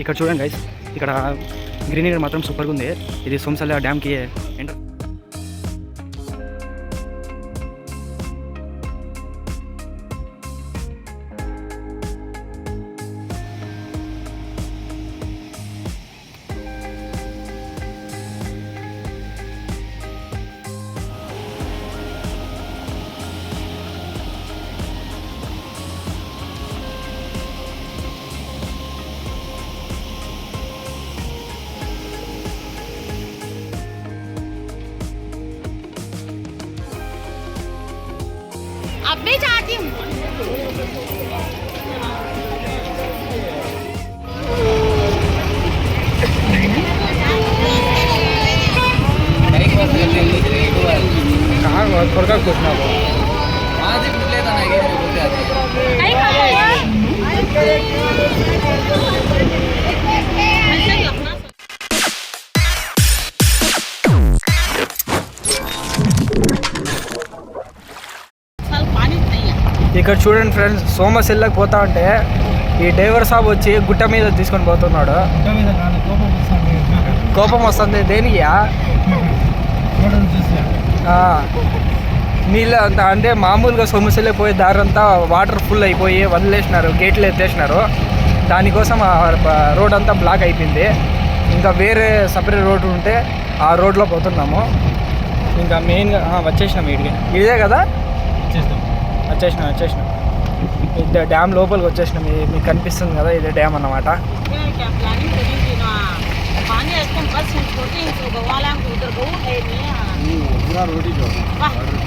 ఇక్కడ చూడండి గైస్ ఇక్కడ గ్రీనరీ మాత్రం సూపర్గా ఉంది. ఇది సోమసల్లా డ్యామ్కి ఎంటర్ త్వరగా కూర్చున్నాను ఇక్కడ చూడండి ఫ్రెండ్స్ సోమశిల్లకు పోతా ఉంటే ఈ డ్రైవర్ సాబ్ వచ్చి గుట్ట మీద తీసుకొని పోతున్నాడు. కోపం వస్తుంది. దేనికి నీళ్ళు అంత అంటే మామూలుగా సొమ్మసిల్లే పోయే దారి అంతా వాటర్ ఫుల్ అయిపోయి వదిలేసినారు గేట్లు ఎత్తేసినారు. దానికోసం ఆ రోడ్ అంతా బ్లాక్ అయిపోయింది. ఇంకా వేరే సపరేట్ రోడ్ ఉంటే ఆ రోడ్లో పోతున్నాము. ఇంకా మెయిన్గా వచ్చేసినాం వీడికి ఇదే కదా? వచ్చేసినాం. వచ్చేసినాం ఇదే డ్యామ్ లోపలికి వచ్చేసినాం. ఇది మీకు కనిపిస్తుంది కదా ఇదే డ్యామ్ అన్నమాట.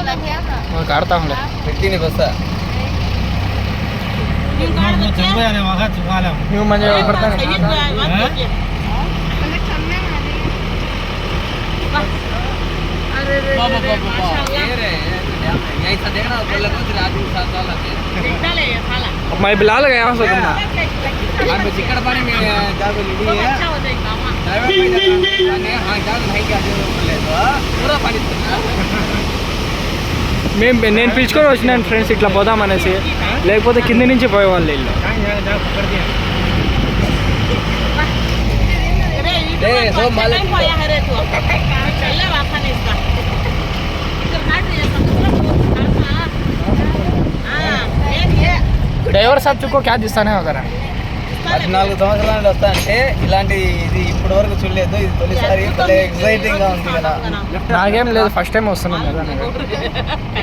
रे हाँ काटता हूँ फिरती नहीं बस न्यू मंजे पड़ता है अरे रे बाबा रे बाबा माशाल्लाह ये रे यही था देखना बोल लगा तेरे आदमी साथ साल आते देखता ले साला मैं बुला लगा यहाँ से तुमने हम चिकन पानी में जाकर बहुत लीडी है अच्छा हो जाएगा मामा ड्राइवर भाई जाने हाँ जान नहीं क्या जो बोले तो पूरा पानी మేము నేను పిలుచుకొని వచ్చినాను ఫ్రెండ్స్ ఇట్లా పోదామనేసి లేకపోతే కింది నుంచి పోయేవాళ్ళు వీళ్ళు अरे रे, ये सो तो मालिक टाइम पाया है रे तू चले वाखा नहीं इसका इधर हाट ये समुद्र हां ये ये డ్రైవర్ సాబ్ చుక్కో క్యా దిస్తానే వదరా పద్నాలుగు సంవత్సరాల నుండి వస్తా అంటే ఇలాంటి ఇది ఇప్పటి వరకు చూడలేదు ఇది తొలిసారి భలే ఎక్సైటింగ్ గా ఉంది కదా నాకేం లేదు ఫస్ట్ టైం వస్తున్నాను కదా నేను.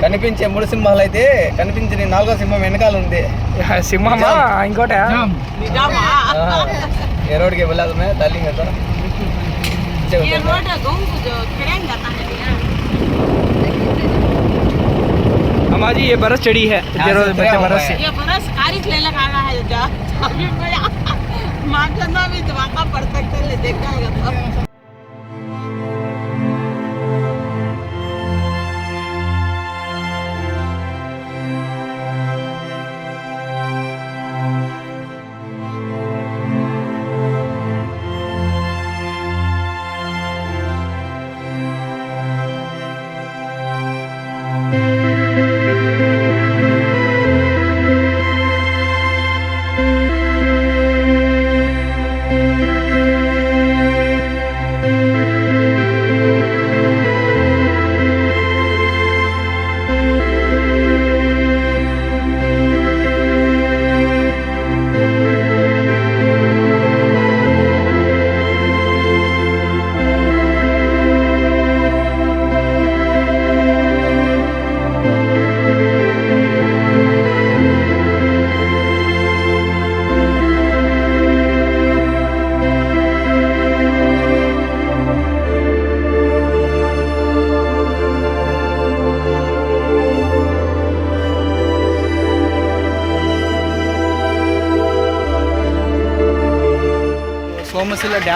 కనిపించే మూడు సింహాలు అయితే కనిపించిన నాలుగో సింహం వెనకాల ఉంది సింహమా ఇంకోట निजामा ఏ రోడ్కి వెళ్ళాలి మే తల్లి కదా ये रोड गांव को जो खड़ेंग जाता है ना हमारी ये बरस चढ़ी है यहाँ से बच्चे उतरा बरस हुआ से है। ये बरस कारिक ले लगा रहा है जा अभी मैं ना भी धमाका पड़ सकता है देखा है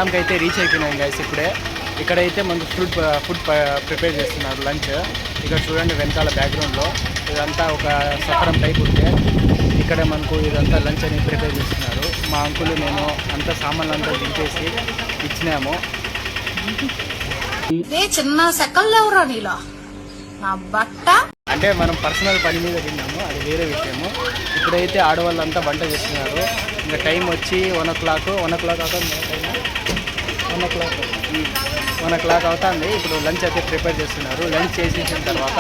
డ్యామ్కి అయితే రీచ్ అయిపోయినాం గైస్ ఇప్పుడే. ఇక్కడైతే మనకు ఫుడ్ ఫుడ్ ప్రిపేర్ చేస్తున్నారు లంచ్ ఇక్కడ చూడండి వెనకాల బ్యాక్గ్రౌండ్లో ఇదంతా ఒక సత్రం టైప్ ఉంటే ఇక్కడ మనకు ఇదంతా లంచ్ అనేది ప్రిపేర్ చేస్తున్నారు. మా అంకులు నేను అంతా సామాన్లు అంతా దింపేసి ఇచ్చినాము. చిన్న నీలో? నా బట్ట. అంటే మనం పర్సనల్ పని మీద తిన్నాము అది వేరే విషయము. ఇప్పుడైతే ఆడవాళ్ళంతా వంట చేస్తున్నారు. ఇంకా టైం వచ్చి one o'clock one o'clock అవుతుంది one o'clock one o'clock అవుతుంది. ఇప్పుడు లంచ్ అయితే ప్రిపేర్ చేస్తున్నారు. లంచ్ చేసేసిన తర్వాత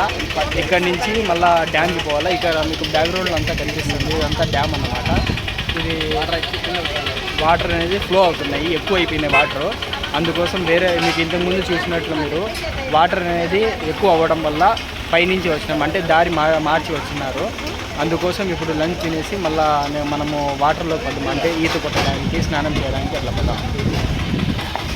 ఇక్కడ నుంచి మళ్ళీ డ్యామ్కి పోవాలా? ఇక్కడ మీకు బ్యాక్గ్రౌండ్లో అంతా కనిపిస్తుంది. ఇదంతా డ్యామ్ అన్నమాట. ఇది వాటర్ అనేది ఫ్లో అవుతున్నాయి. ఎక్కువ అయిపోయినాయి వాటర్ అందుకోసం వేరే మీకు ఇంతకుముందు చూసినట్లు మీరు వాటర్ అనేది ఎక్కువ అవ్వడం వల్ల పైనుంచి వచ్చినాం. అంటే దారి మా మార్చి వచ్చినారు. అందుకోసం ఇప్పుడు లంచ్ తినేసి మళ్ళీ మనము వాటర్లో పడ్డాము అంటే ఈత కొట్టడానికి స్నానం చేయడానికి అట్లా పడ్డాం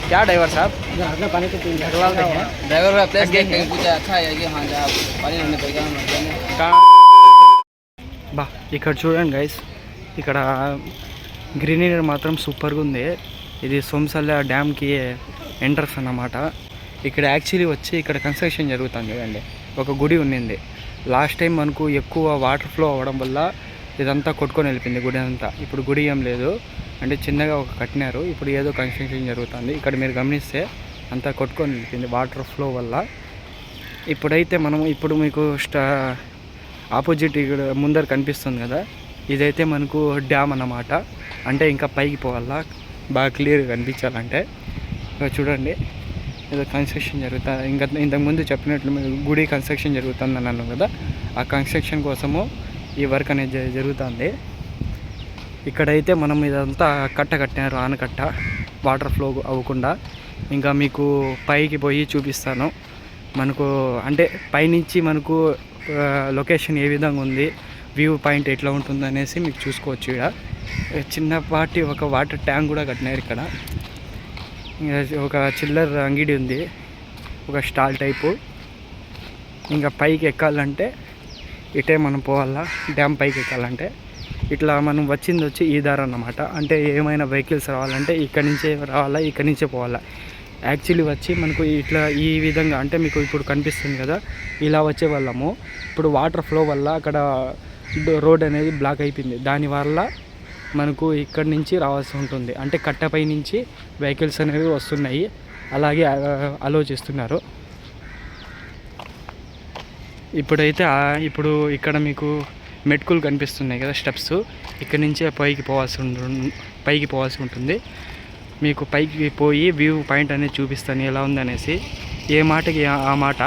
क्या ड्राइवर साहब अपने पानी को ढकलाते हैं ड्राइवर का प्लेस देख के पूछा अच्छा है कि हाँ जा पानी हमने पड़ गया బా ఇక్కడ చూడండి గైస్ ఇక్కడ గ్రీనరీ మాత్రం సూపర్గా ఉంది ఇది సోమసల్ల డ్యామ్కి ఎంట్రన్స్ అన్నమాట ఇక్కడ యాక్చువల్లీ వచ్చి ఇక్కడ కన్స్ట్రక్షన్ జరుగుతుంది చూడండి ఒక గుడి ఉన్నింది లాస్ట్ టైం మనకు ఎక్కువ వాటర్ ఫ్లో అవ్వడం వల్ల ఇదంతా కొట్టుకొని వెళ్ళిపోయింది గుడి అంతా ఇప్పుడు గుడి ఏం లేదు అంటే చిన్నగా ఒక కట్టినారు. ఇప్పుడు ఏదో కన్స్ట్రక్షన్ జరుగుతుంది. ఇక్కడ మీరు గమనిస్తే అంతా కొట్టుకొని వెళ్ళిపోయింది వాటర్ ఫ్లో వల్ల. ఇప్పుడైతే మనం ఇప్పుడు మీకు స్టా ఆపోజిట్ ఇక్కడ ముందర కనిపిస్తుంది కదా. ఇదైతే మనకు డ్యామ్ అన్నమాట. అంటే ఇంకా పైకి పోవాలా? బాగా క్లియర్గా కనిపించాలంటే. చూడండి. ఏదో కన్స్ట్రక్షన్ జరుగుతా ఇంకా ఇంతకుముందు చెప్పినట్లు గుడి కన్స్ట్రక్షన్ జరుగుతుంది అన్నాను కదా. ఆ కన్స్ట్రక్షన్ కోసము ఈ వర్క్ అనేది జరుగుతుంది. ఇక్కడైతే మనం ఇదంతా కట్ట కట్టినారు ఆనకట్ట. వాటర్ ఫ్లో అవ్వకుండా. ఇంకా మీకు పైకి పోయి చూపిస్తాను. మనకు అంటే పైనుంచి మనకు లొకేషన్ ఏ విధంగా ఉంది వ్యూ పాయింట్ ఎట్లా ఉంటుంది అనేసి మీకు చూసుకోవచ్చు ఇక్కడ. చిన్నపాటి ఒక వాటర్ ట్యాంక్ కూడా కట్టినారు ఇక్కడ. ఒక చిల్లర అంగిడి ఉంది ఒక స్టాల్ టైపు ఇంకా పైకి ఎక్కాలంటే ఇటే మనం పోవాలా డ్యామ్ పైకి ఎక్కాలంటే. ఇట్లా మనం వచ్చింది వచ్చి ఈ దారి అన్నమాట. అంటే ఏమైనా వెహికల్స్ రావాలంటే ఇక్కడి నుంచే రావాలా ఇక్కడి నుంచే పోవాలా? యాక్చువల్లీ వచ్చి మనకు ఇట్లా ఈ విధంగా అంటే మీకు ఇప్పుడు కనిపిస్తుంది కదా ఇలా వచ్చే వాళ్ళము. ఇప్పుడు వాటర్ ఫ్లో వల్ల అక్కడ రోడ్ అనేది బ్లాక్ అయిపోయింది. దానివల్ల మనకు ఇక్కడి నుంచి రావాల్సి ఉంటుంది. అంటే కట్టపై నుంచి వెహికల్స్ అనేవి వస్తున్నాయి. అలాగే అలో చేస్తున్నారు. ఇప్పుడైతే ఇప్పుడు ఇక్కడ మీకు మెట్కులు కనిపిస్తున్నాయి కదా స్టెప్స్. ఇక్కడ నుంచే పైకి పోవాల్సి పైకి పోవాల్సి ఉంటుంది. మీకు పైకి పోయి వ్యూ పాయింట్ అనేది చూపిస్తాను ఎలా ఉందనేసి. ఏ మాటకి ఆ- ఆ మాట.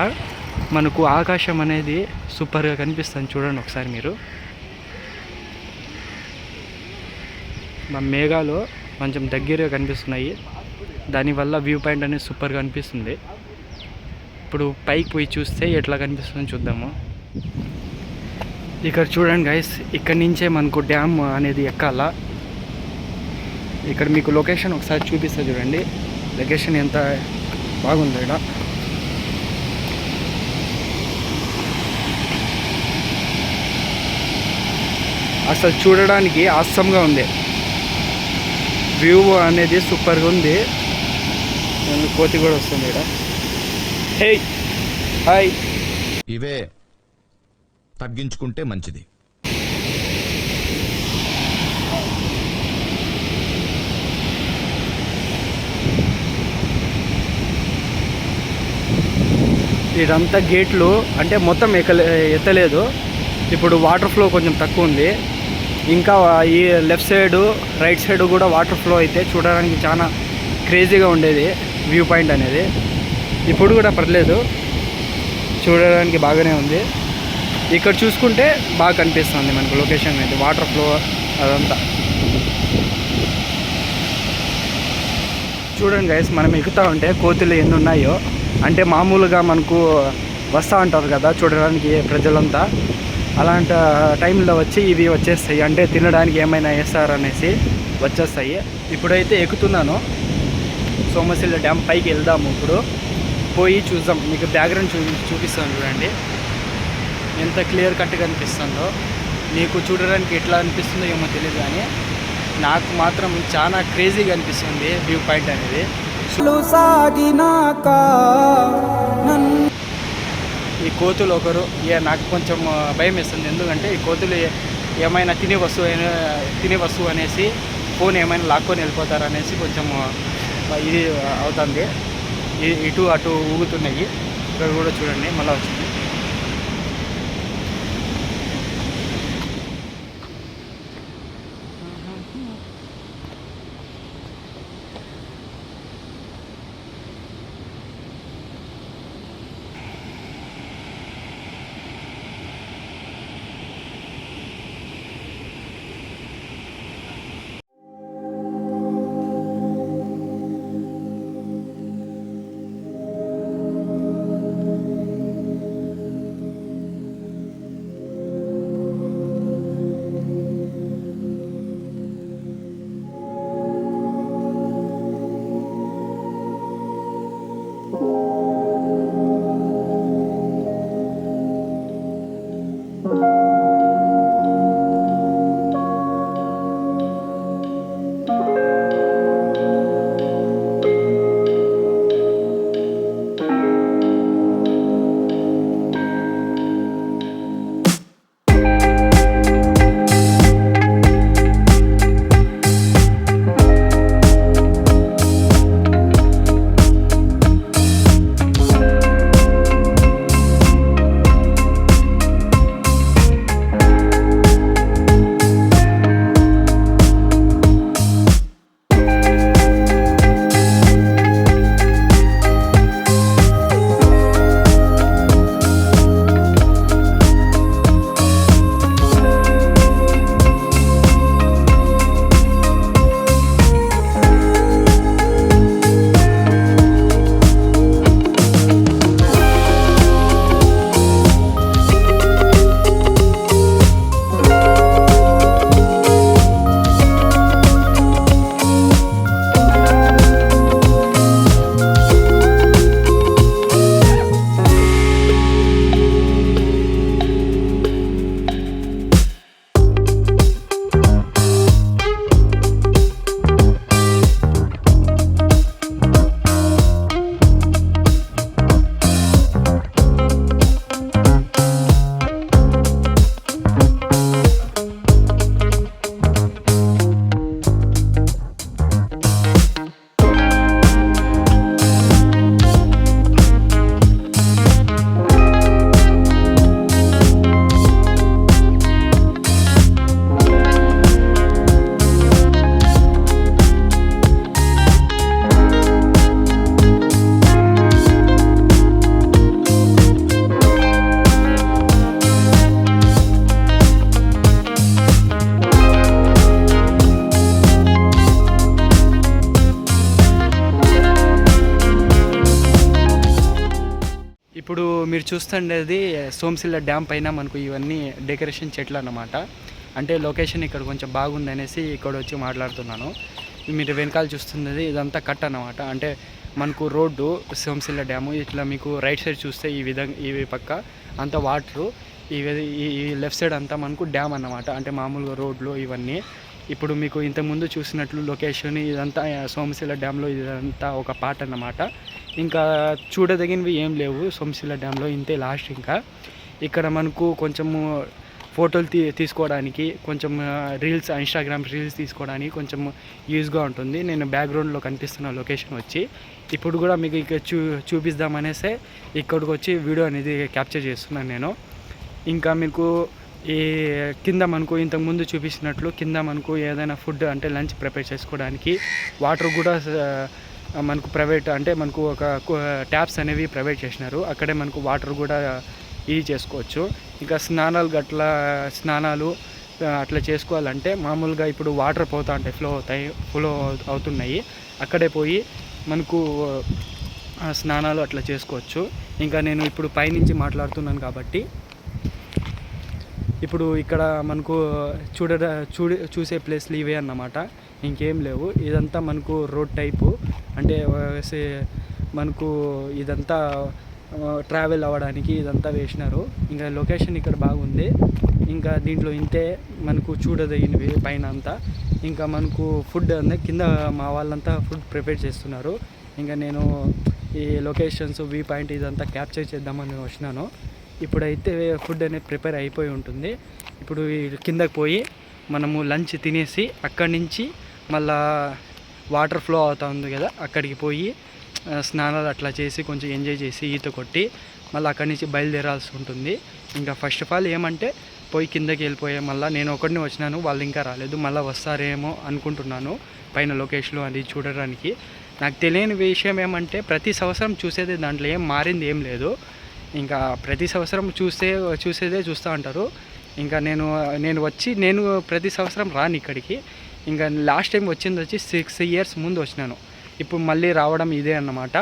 మనకు ఆకాశం అనేది సూపర్గా కనిపిస్తుంది చూడండి ఒకసారి మీరు. మా మేఘాలు కొంచెం దగ్గరగా కనిపిస్తున్నాయి. దానివల్ల వ్యూ పాయింట్ అనేది సూపర్గా అనిపిస్తుంది ఇప్పుడు పైకి పోయి చూస్తే ఎట్లా కనిపిస్తుందో చూద్దాము. ఇక్కడ చూడండి గైస్ ఇక్కడ నుంచే మనకు డ్యామ్ అనేది ఎక్కాల. ఇక్కడ మీకు లొకేషన్ ఒకసారి చూపిస్తా చూడండి. లొకేషన్ ఎంత బాగుంది ఇక్కడ. అసలు చూడడానికి ఆసంగా ఉంది. వ్యూ అనేది సూపర్గా ఉంది. కోతి కూడా వస్తుంది ఇక్కడ. హే హాయ్ ఇవే. తగ్గించుకుంటే మంచిది. ఇదంతా గేట్లు అంటే మొత్తం ఎక్కలే ఎత్తలేదు. ఇప్పుడు వాటర్ ఫ్లో కొంచెం తక్కువ ఉంది. ఇంకా ఈ లెఫ్ట్ సైడ్ రైట్ సైడ్ కూడా వాటర్ ఫ్లో అయితే చూడడానికి చాలా క్రేజీగా ఉండేది వ్యూ పాయింట్ అనేది. ఇప్పుడు కూడా పర్లేదు. చూడడానికి బాగానే ఉంది. ఇక్కడ చూసుకుంటే బాగా కనిపిస్తుంది మనకు లొకేషన్ అనేది వాటర్ ఫ్లో అదంతా. చూడండి గైస్ మనం ఎక్కుతా ఉంటే కోతులు ఎన్ని ఉన్నాయో అంటే మామూలుగా మనకు వస్తూ ఉంటారు కదా చూడడానికి ప్రజలంతా. అలాంటి టైంలో వచ్చి ఇవి వచ్చేస్తాయి అంటే తినడానికి ఏమైనా వేస్తారనేసి వచ్చేస్తాయి. ఇప్పుడైతే ఎక్కుతున్నాను. సోమశిల డ్యామ్ పైకి వెళ్దాము ఇప్పుడు. పోయి చూద్దాం మీకు బ్యాక్గ్రౌండ్ చూ చూపిస్తాను చూడండి. ఎంత క్లియర్ కట్గా అనిపిస్తుందో మీకు చూడడానికి ఎట్లా అనిపిస్తుందో ఏమో తెలియదు కానీ నాకు మాత్రం చాలా క్రేజీగా అనిపిస్తుంది వ్యూ పాయింట్ అనేది. ఈ కోతులు ఒకరు ఏ నాకు కొంచెం భయం వేస్తుంది. ఎందుకంటే ఈ కోతులు ఏమైనా తినే వస్తువు తినే వస్తువు అనేసి ఫోన్ ఏమైనా లాక్కొని వెళ్ళిపోతారు అనేసి కొంచెం ఇది అవుతుంది. ఇటు అటు ఊగుతున్నాయి. ఇక్కడ కూడా చూడండి మళ్ళీ వచ్చింది. చూస్తుండేది సోమశిల డ్యామ్ పైన మనకు ఇవన్నీ డెకరేషన్ చెట్లు అన్నమాట. అంటే లొకేషన్ ఇక్కడ కొంచెం బాగుంది అనేసి ఇక్కడ వచ్చి మాట్లాడుతున్నాను. మీరు వెనకాల చూస్తున్నది ఇదంతా కట్ అన్నమాట. అంటే మనకు రోడ్డు సోమశిల డ్యాము ఇట్లా మీకు రైట్ సైడ్ చూస్తే ఈ విధంగా ఇవి పక్క అంతా వాటరు ఇవి ఈ ఈ లెఫ్ట్ సైడ్ అంతా మనకు డ్యామ్ అన్నమాట. అంటే మామూలుగా రోడ్లు ఇవన్నీ. ఇప్పుడు మీకు ఇంతకుముందు చూసినట్లు లొకేషన్ ఇదంతా సోమశిల డ్యామ్లో ఇదంతా ఒక పార్ట్ అన్నమాట. ఇంకా చూడదగినవి ఏం లేవు. సోమశిల డ్యామ్లో ఇంతే లాస్ట్ ఇంకా. ఇక్కడ మనకు కొంచెము ఫోటోలు తీ తీసుకోవడానికి కొంచెం రీల్స్ ఇన్స్టాగ్రామ్ రీల్స్ తీసుకోవడానికి కొంచెం యూజ్గా ఉంటుంది. నేను బ్యాక్గ్రౌండ్లో కనిపిస్తున్న లొకేషన్ వచ్చి. ఇప్పుడు కూడా మీకు ఇక్కడ చూ చూపిద్దామనేసే ఇక్కడికి వచ్చి వీడియో అనేది క్యాప్చర్ చేస్తున్నాను నేను. ఇంకా మీకు ఈ కింద మనకు ఇంతకు ముందు చూపించినట్లు కింద మనకు ఏదైనా ఫుడ్ అంటే లంచ్ ప్రిపేర్ చేసుకోవడానికి వాటర్ కూడా మనకు ప్రైవేట్ అంటే మనకు ఒక ట్యాప్స్ అనేవి ప్రైవేట్ చేసినారు. అక్కడే మనకు వాటర్ కూడా ఇది చేసుకోవచ్చు. ఇంకా స్నానాలు గట్ల స్నానాలు అట్లా చేసుకోవాలంటే మామూలుగా ఇప్పుడు వాటర్ పోతా అంటే ఫ్లో అవుతాయి ఫ్లో అవుతున్నాయి. అక్కడే పోయి మనకు స్నానాలు అట్లా చేసుకోవచ్చు. ఇంకా నేను ఇప్పుడు పైనుంచి మాట్లాడుతున్నాను కాబట్టి ఇప్పుడు ఇక్కడ మనకు చూడ చూడ చూసే ప్లేస్లు ఇవే అన్నమాట. ఇంకేం లేవు. ఇదంతా మనకు రోడ్ టైపు. అంటే మనకు ఇదంతా ట్రావెల్ అవ్వడానికి ఇదంతా వేసినారు. ఇంకా లొకేషన్ ఇక్కడ బాగుంది. ఇంకా దీంట్లో ఇంతే మనకు చూడదగినవి పైన అంతా. ఇంకా మనకు ఫుడ్ అంతా కింద మా వాళ్ళంతా ఫుడ్ ప్రిపేర్ చేస్తున్నారు. ఇంకా నేను ఈ లొకేషన్స్ వ్యూ పాయింట్ ఇదంతా క్యాప్చర్ చేద్దామని వచ్చినాను. ఇప్పుడైతే ఫుడ్ అనేది ప్రిపేర్ అయిపోయి ఉంటుంది. ఇప్పుడు కిందకి పోయి మనము లంచ్ తినేసి అక్కడి నుంచి మళ్ళా వాటర్ ఫ్లో అవుతా ఉంది కదా అక్కడికి పోయి స్నానాలు అట్లా చేసి కొంచెం ఎంజాయ్ చేసి ఈత కొట్టి మళ్ళీ అక్కడి నుంచి బయలుదేరాల్సి ఉంటుంది. ఇంకా ఫస్ట్ ఆఫ్ ఆల్ ఏమంటే పోయి కిందకి వెళ్ళిపోయే మళ్ళీ నేను ఒకటిని వచ్చినాను వాళ్ళు ఇంకా రాలేదు మళ్ళీ వస్తారేమో అనుకుంటున్నాను పైన లొకేషన్లు అది చూడడానికి. నాకు తెలియని విషయం ఏమంటే ప్రతి సంవత్సరం చూసేది దాంట్లో ఏం మారింది ఏం లేదు. ఇంకా ప్రతి సంవత్సరం చూస్తే చూసేదే చూస్తూ ఉంటారు. ఇంకా నేను నేను వచ్చి నేను ప్రతి సంవత్సరం రాను ఇక్కడికి. ఇంకా లాస్ట్ టైం వచ్చింది వచ్చి సిక్స్ ఇయర్స్ ముందు వచ్చినాను. ఇప్పుడు మళ్ళీ రావడం ఇదే అన్నమాట.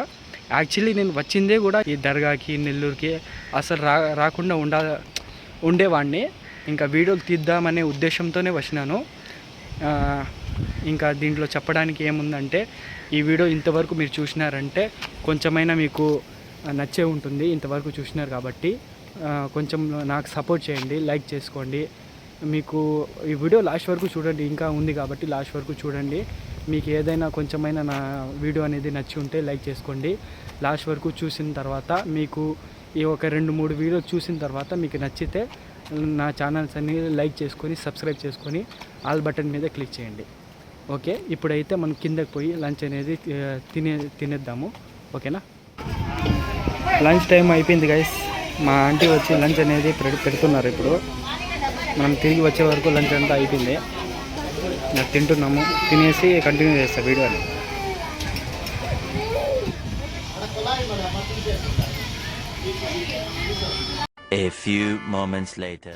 యాక్చువల్లీ నేను వచ్చిందే కూడా ఈ దర్గాకి నెల్లూరుకి అసలు రా రాకుండా ఉండ ఉండేవాడిని. ఇంకా వీడియోలు తీద్దామనే ఉద్దేశంతోనే వచ్చినాను. ఇంకా దీంట్లో చెప్పడానికి ఏముందంటే ఈ వీడియో ఇంతవరకు మీరు చూసినారంటే కొంచెమైనా మీకు నచ్చే ఉంటుంది. ఇంతవరకు చూసినారు కాబట్టి కొంచెం నాకు సపోర్ట్ చేయండి లైక్ చేసుకోండి. మీకు ఈ వీడియో లాస్ట్ వరకు చూడండి ఇంకా ఉంది కాబట్టి లాస్ట్ వరకు చూడండి. మీకు ఏదైనా కొంచెమైనా నా వీడియో అనేది నచ్చి ఉంటే లైక్ చేసుకోండి. లాస్ట్ వరకు చూసిన తర్వాత మీకు ఈ ఒక రెండు మూడు వీడియో చూసిన తర్వాత మీకు నచ్చితే నా ఛానల్స్ అన్ని లైక్ చేసుకొని సబ్స్క్రైబ్ చేసుకొని ఆల్ బటన్ మీద క్లిక్ చేయండి. ఓకే ఇప్పుడైతే మనం కిందకి పోయి లంచ్ అనేది తినే తినేద్దాము. ఓకేనా లంచ్ టైం అయిపోయింది గైస్ మా ఆంటీ వచ్చి లంచ్ అనేది పెడుతున్నారు ఇప్పుడు. మనం తిరిగి వచ్చే వరకు లంచ్ అంతా అయిపోయింది. నాకు తింటున్నాము. తినేసి కంటిన్యూ చేస్తా వీడియోని A few moments later.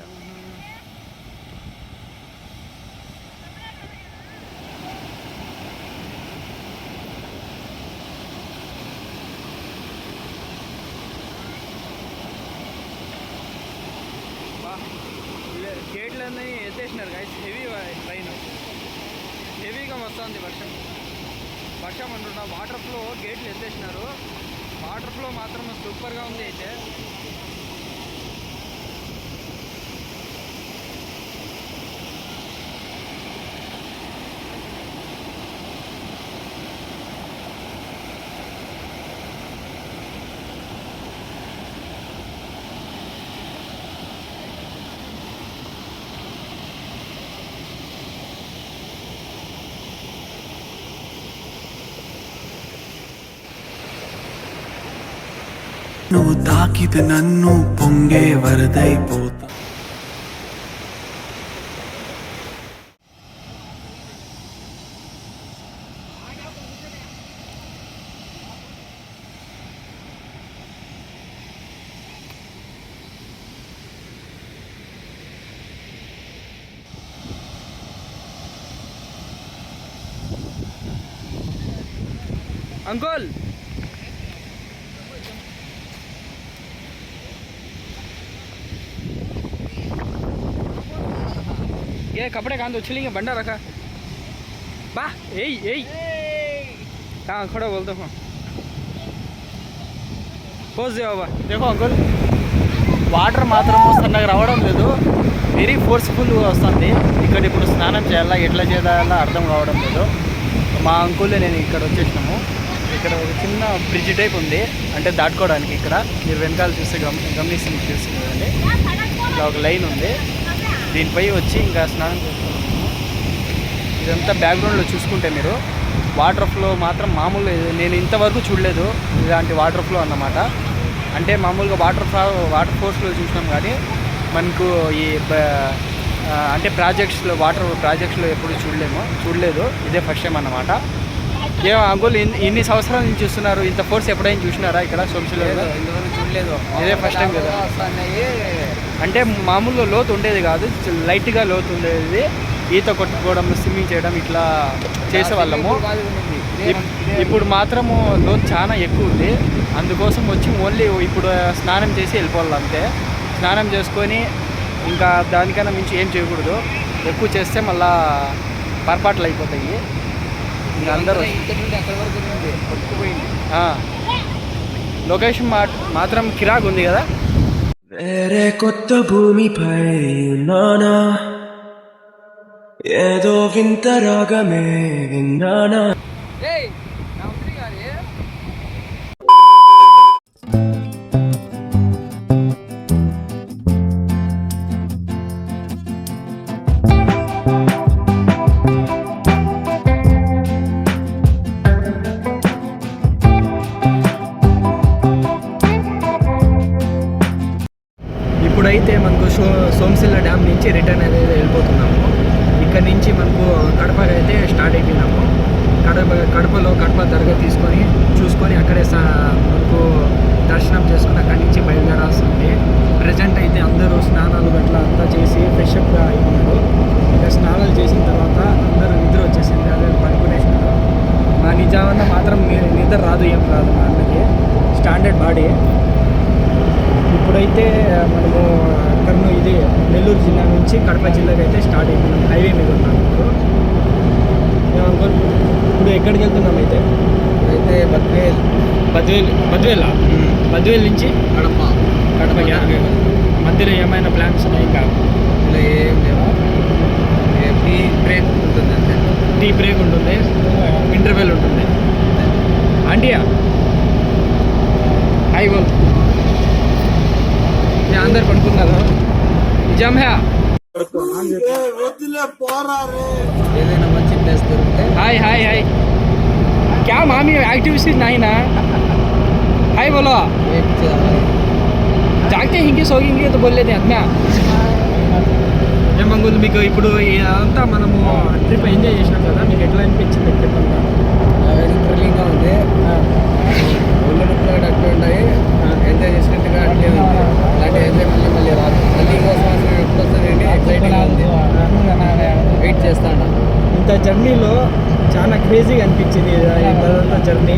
నువ్వు తాకితే నన్ను పొంగే వరదైపోతా అంకుల్ ये कपड़े कहाँ तो उछलेंगे बंडा रखा बा यही यही कहाँ खड़ा बोल दो పోజ్ దేవా దేకో అంకుల్ వాటర్ మాత్రం సన్నగా రావడం లేదు వెరీ ఫోర్స్ఫుల్గా వస్తుంది ఇక్కడ ఇప్పుడు స్నానం చేయాలా ఎట్లా చేయాలా అర్థం కావడం లేదు మా అంకుల్ నేను ఇక్కడ వచ్చేసినాము ఇక్కడ ఒక చిన్న బ్రిడ్జ్ టైప్ ఉంది అంటే దాటుకోవడానికి ఇక్కడ మీరు వెనకాల చూస్తే గమ గమనిస్తుంది చూస్తుంది కదండి ఇలా ఒక లైన్ ఉంది దీనిపై వచ్చి ఇంకా స్నానం చేస్తున్నాము. ఇదంతా బ్యాక్గ్రౌండ్లో చూసుకుంటే మీరు వాటర్ ఫ్లో మాత్రం మామూలు నేను ఇంతవరకు చూడలేదు ఇలాంటి వాటర్ ఫ్లో అన్నమాట. అంటే మామూలుగా వాటర్ ఫ్లో వాటర్ ఫోర్స్లో చూసినాం కానీ మనకు ఈ అంటే ప్రాజెక్ట్స్లో వాటర్ ప్రాజెక్ట్స్లో ఎప్పుడు చూడలేము చూడలేదు. ఇదే ఫస్ట్ టైం అన్నమాట. ఏ అంకుల్ ఇన్ని సంవత్సరాల నుంచి చూస్తున్నారు ఇంత ఫోర్స్ ఎప్పుడైనా చూసినారా ఇక్కడ ఇంతవరకు చూడలేదు. ఇదే first time కదా? అంటే మామూలుగా లోతు ఉండేది కాదు లైట్గా లోతు ఉండేది. ఈత కొట్టుకోవడం స్విమ్మింగ్ చేయడం ఇట్లా చేసేవాళ్ళము. ఇప్- ఇప్పుడు మాత్రము లోతు చాలా ఎక్కువ ఉంది. అందుకోసం వచ్చి ఓన్లీ ఇప్పుడు స్నానం చేసి వెళ్ళిపోవాలి అంతే. స్నానం చేసుకొని ఇంకా దానికన్నా మించి ఏం చేయకూడదు. ఎక్కువ చేస్తే మళ్ళా పొరపాట్లు అయిపోతాయి. ఇంకా అందరూ. లొకేషన్ మా మాత్రం కిరాక్ ఉంది కదా. వేరే కొత్త భూమిపై ఉన్నానా ఏదో వింత రాగమే విన్నానా బద్వేల్ బద్వేల్? బద్వేల్ నుంచి కడప. కడప మధ్యలో ఏమైనా ప్లాన్స్ ఉన్నాయి ఇంకా? ఏం లేవా? టీ బ్రేక్ ఉంటుంది అంటే టీ బ్రేక్ ఉంటుంది ఇంటర్వెల్ ఉంటుంది. ఆంటీయా? హాయ్ నేను అందరు పడుకున్నారు? నిజం ఏదైనా మంచి ప్లేస్ దొరికితే. హాయ్ హాయ్ హాయ్ క్యా మామీ? యాక్టివిటీస్ నాయనా हाय बोलो వెయిట్ చేయాలి జాగ్తే హింగి సోగింగి तो बोल लेते हैं ఏమంగులు మీకు ఇప్పుడు అంతా మనము ట్రిప్ ఎంజాయ్ చేసినాం కదా మీకు ఎట్లా అనిపించింది ట్రిప్ అంతా అవన్నీ థ్రిల్లింగ్గా ఉంది ఒళ్ళు నొప్పులు కూడా అట్లే ఉన్నాయి ఎంజాయ్ చేసినట్టుగా అట్లే ఉంది అలాంటి ఎంజాయ్ మళ్ళీ మళ్ళీ రాదు మళ్ళీ ఇంకోసం ఎప్పుడు వస్తుంది ఎక్సైటింగ్ ఉంది వెయిట్ చేస్తాను ఇంత జర్నీలో చాలా క్రేజీగా అనిపించింది ఇదంతా జర్నీ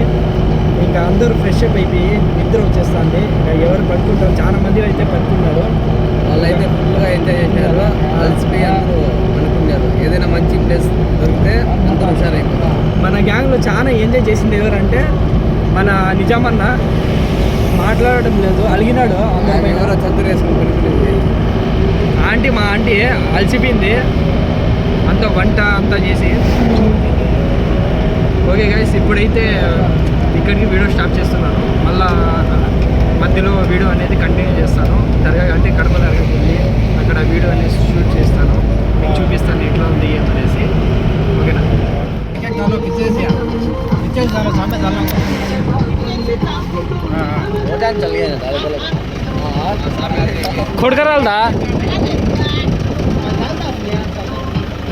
ఇంకా అందరూ ఫ్రెష్ అప్ అయిపోయి నిద్ర వచ్చేస్తుంది. ఇంకా ఎవరు పడుకుంటారు చాలా మంది అయితే పడుకున్నారు వాళ్ళైతే ఫుల్గా ఎంజాయ్ చేశారు. అలసిపోయి అందరూ అనుకున్నారు ఏదైనా మంచి ప్లేస్ దొరికితే అందరూ హుషారైపోతారు మన గ్యాంగ్లో చాలా ఎంజాయ్ చేసింది ఎవరంటే మన నిజామన్న. మాట్లాడడం లేదు అలిగినాడు. ఎవరో చంద్ర వేసుకుని ఆంటీ మా ఆంటీ అలసిపోయింది. అంత వంట అంతా చేసి. ఓకే గైస్ ఇప్పుడైతే ఇక్కడికి వీడియో స్టాప్ చేస్తున్నాను. మళ్ళా మధ్యలో వీడియో అనేది కంటిన్యూ చేస్తాను. దర్గా అంటే కడప వెళ్ళి అక్కడ వీడియో అనేది షూట్ చేస్తాను. మీకు చూపిస్తాను ఎట్లా ఉంది ఏమనేసి ఓకేనా? కొడుకరాలదా?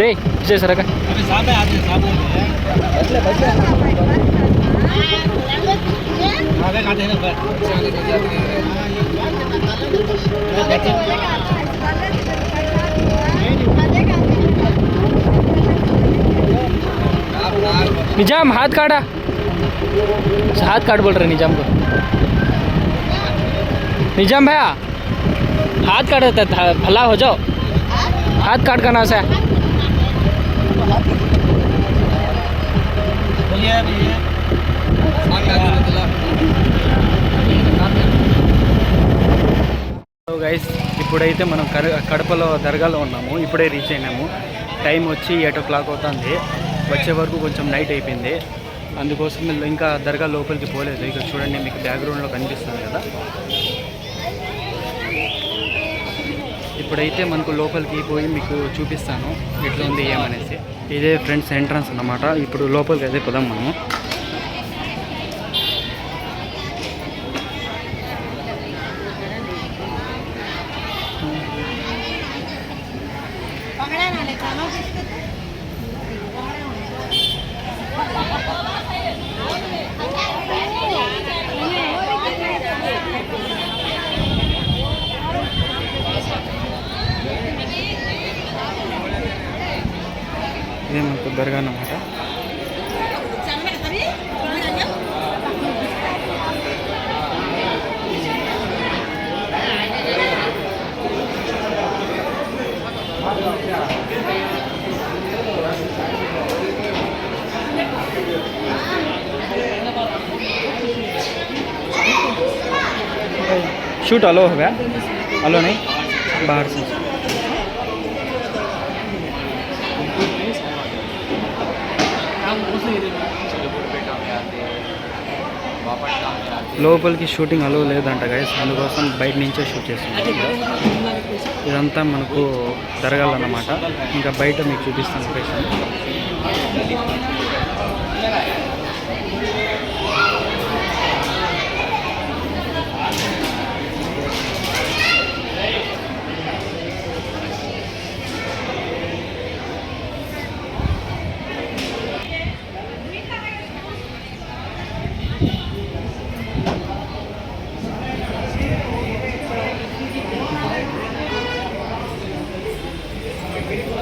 రే చేసారా निज़ाम, हाथ काटा। हाथ काट बोल रहे निज़ाम को। निज़ाम भैया, हाथ काट देता भला हो जाओ। हाथ काट करना से ఇప్పుడైతే మనం కడపలో దర్గాలో ఉన్నాము. ఇప్పుడే రీచ్ అయినాము. టైం వచ్చి ఎయిట్ ఓ క్లాక్ అవుతుంది. వచ్చే వరకు కొంచెం నైట్ అయిపోయింది. అందుకోసం ఇంకా దర్గా లోపలికి పోలేదు. ఇక్కడ చూడండి మీకు బ్యాక్గ్రౌండ్లో కనిపిస్తుంది కదా. ఇప్పుడైతే మనకు లోపలికి పోయి మీకు చూపిస్తాను. ఎట్లా ఉంది ఏమనేసి. ఇదే ఫ్రెండ్స్ ఎంట్రన్స్ అన్నమాట. ఇప్పుడు లోపలికి అయితే పోదాం మనము. शूट अलो हो गया अलो नहीं बाहर से లోపలికి షూటింగ్ అలో లేదంట గైస్ అందుకోసం బయట నుంచే షూట్ చేస్తున్నాం ఇదంతా మనకు జరగాలన్నమాట ఇంకా బయట మీకు చూపిస్తాను location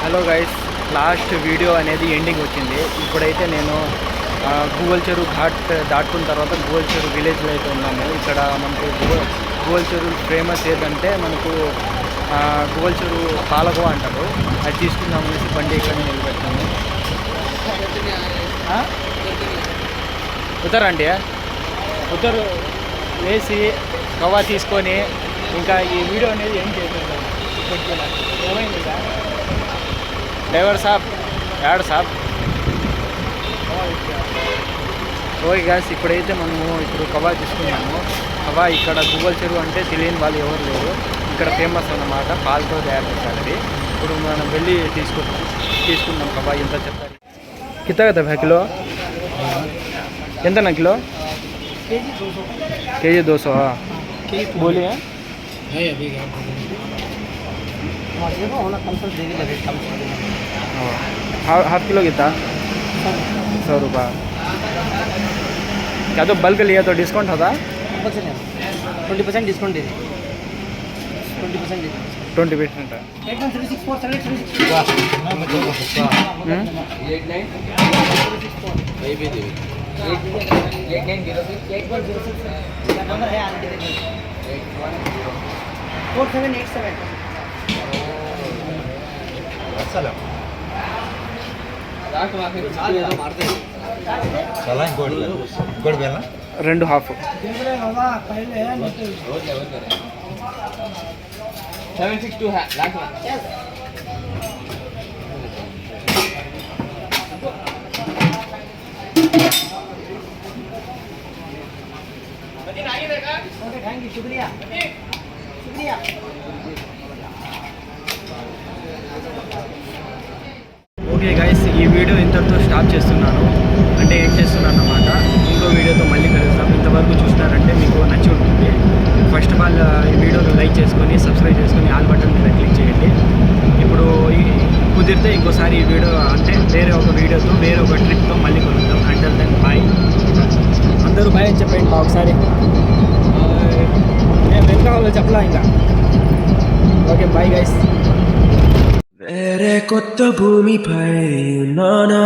hello guys last video అనేది ఎండింగ్ వచ్చింది. ఇప్పుడైతే నేను ఆ, చెరువు ఘాట్ దాటుకున్న తర్వాత గూగల్ చెరువు విలేజ్లో అయితే ఉన్నాము. ఇక్కడ మనకు గూగల్ చెరువు ఫేమస్ ఏదంటే మనకు ఆ, గూగల్ చెరువు అంటారు. అది తీసుకుందాం అనేసి బండి ఇక్కడ నిలబెట్టాము. ఆ? ఉత్తరండి ఉత్తరు వేసి కవా తీసుకొని ఇంకా ఈ వీడియో అనేది ఏం చేయలేదు. ఏమైంది సార్ డ్రైవర్ సాబ్ యాడ్ సాబ్. ఓకే గ్యాస్ ఇప్పుడైతే మనము ఇప్పుడు కవా తీసుకున్నాము. కవా ఇక్కడ గువ్వల చెరువు అంటే తెలియని వాళ్ళు ఎవరు లేరు. ఇక్కడ ఫేమస్ అన్నమాట పాలతో తయారు చేస్తారు అది ఇప్పుడు మనం వెళ్ళి తీసుకుంటాం తీసుకుందాం కవా ఎంత చెప్తారు? కింద కదా కిలో? ఎంత కిలో? के जी दो सौ हाँ। बोले हैं। हाँ, तो हाँ। हाफ़ किलो कितना? सौ रुपये। क्या तो बल्क लिया तो डिस्काउंट होता ट्वेंटी परसेंट डिस्काउंट दे twenty percent twenty percent eight one three six four seven hmm? Three six అయిపోయింది eight nine zero six eight one zero six number है आने के eight one zero four seven eight seven రెండు half seven six to है okay thank you शुक्रिया शुक्रिया okay guys ఈ video ఇంతటితో స్టాప్ చేస్తున్నాను అంటే ఏం చేస్తున్నాను అన్నమాట ఇంకో వీడియోతో మళ్ళీ కలుస్తాం ఇంతవరకు చూసినారంటే మీకు నచ్చి ఉంటుంది ఫస్ట్ ఆఫ్ ఆల్ ఈ వీడియోని లైక్ చేసుకొని సబ్స్క్రైబ్ చేసుకొని ఆల్ బటన్ మీద క్లిక్ చేయండి ఇప్పుడు ఈ కుదిరితే ఇంకోసారి ఈ వీడియో అంటే వేరే ఒక వీడియోతో వేరే ఒక ట్రిప్తో మళ్ళీ కలుద్దాం అంటే దెన్ బాయ్ అందరూ బాయ్ అని చెప్పండి బా ఒకసారి నేను ఎంత కావాలో చెప్పలా ఇంకా. ఓకే బాయ్ గైస్ వేరే కొత్త భూమిపై ఉన్నానా?